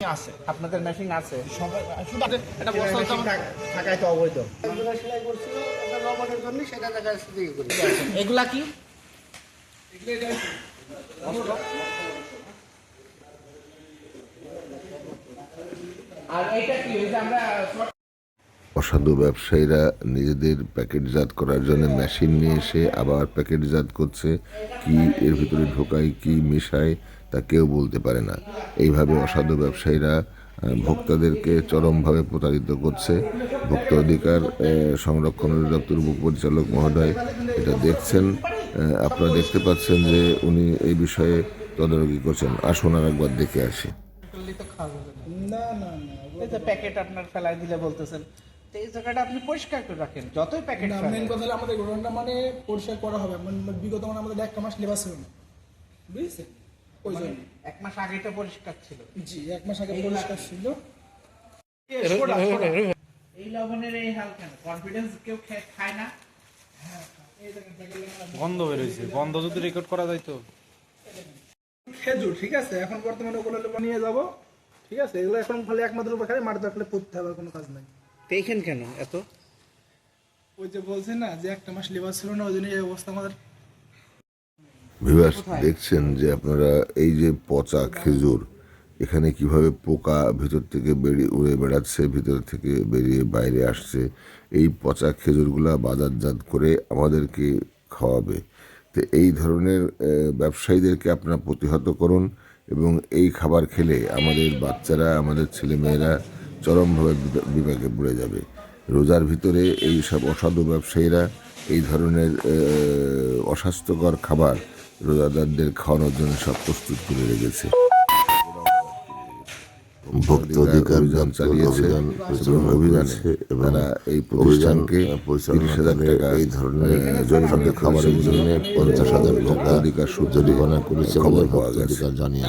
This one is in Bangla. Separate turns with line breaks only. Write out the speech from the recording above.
আছে
আপনাদের মেশিন আছে।
সবাই শুধু আমাদের বস্তা হচ্ছে
থাকায় তো অবৈধ।
সেলাই করছিল একটা রবারের জন্য সেটা জায়গায় দিয়ে
এগুলা। কি? আর এইটা কি? ওই যে আমরা
অসাধু ব্যবসায়ীরা নিজেদের প্যাকেটজাত করার জন্য মেশিন নিয়ে এসে আবার প্যাকেটজাত করছে কি এর ভিতরে ঢোকায় কি মেশায় তা কেউ বলতে পারে না এইভাবে অসাধু ব্যবসায়ীরা ভোক্তাদেরকে চরমভাবে প্রতারিত করছে ভোক্তা অধিকার সংরক্ষণ অধিদপ্তর উপপরিচালক মহোদয় এটা দেখছেন আপনারা দেখতে পাচ্ছেন যে উনি এই বিষয়ে তদারকি করছেন আসুন আর একবার দেখে আসি
না
না
প্যাকেট আপনার দিলে বলতেছেন তো এই জায়গাটা আপনি পরিষ্কার করে রাখেন যতই প্যাকেট
না মেন কথা হলো আমাদের গোডাউনটা মানে পরিষ্কার করা হবে। মানে বিগত মানে আমাদের একটা মাস লেবার ছিল না। বুঝছেন? ওই জন্য।
এক মাস আগে তো পরিষ্কার ছিল।
জি এক মাস আগে পরিষ্কার ছিল।
এই লবণের এই হাল কেন? কনফিডেন্স কেউ খায় না?
গন্ধ বেরোইছে গন্ধ যদি রেকর্ড করা যায় তো।
খেজুর ঠিক আছে? এখন বর্তমানে ওগুলো লোক নিয়ে যাব। ঠিক আছে? এগুলো এখন খালি একমাত্র উপর খালি মাটিতে রাখলে পড়তে হবে কোনো কাজ নাই।
এইখান কেন এত?
ওই যে বলছেন না যে একটা মাস লেবার ছিল না ওই জন্য এই অবস্থা আমাদের।
দেখছেন যে আপনারা এই যে পচা খেজুর এখানে কীভাবে পোকা ভিতর থেকে বেরিয়ে উড়ে বেড়াচ্ছে ভিতর থেকে বেরিয়ে বাইরে আসছে এই পচা খেজুরগুলা বাজারজাত করে আমাদেরকে খাওয়াবে। তো এই ধরনের ব্যবসায়ীদেরকে আপনারা প্রতিহত করুন এবং এই খাবার খেলে আমাদের বাচ্চারা আমাদের ছেলেমেয়েরা চরমভাবে বিপা- বিপাকে পড়ে যাবে। রোজার ভিতরে এই সব অসাধু ব্যবসায়ীরা এই ধরনের অস্বাস্থ্যকর খাবার রোজাদারদের খাওয়ানোর জন্য সব প্রস্তুত করে রেখেছে। তারা এই প্রতিষ্ঠানকে তিরিশ হাজার টাকা এই ধরনের জরিমানা খাবারের জন্য পঞ্চাশ হাজার করেছে খবর পাওয়া গেছে। জানিয়েছে।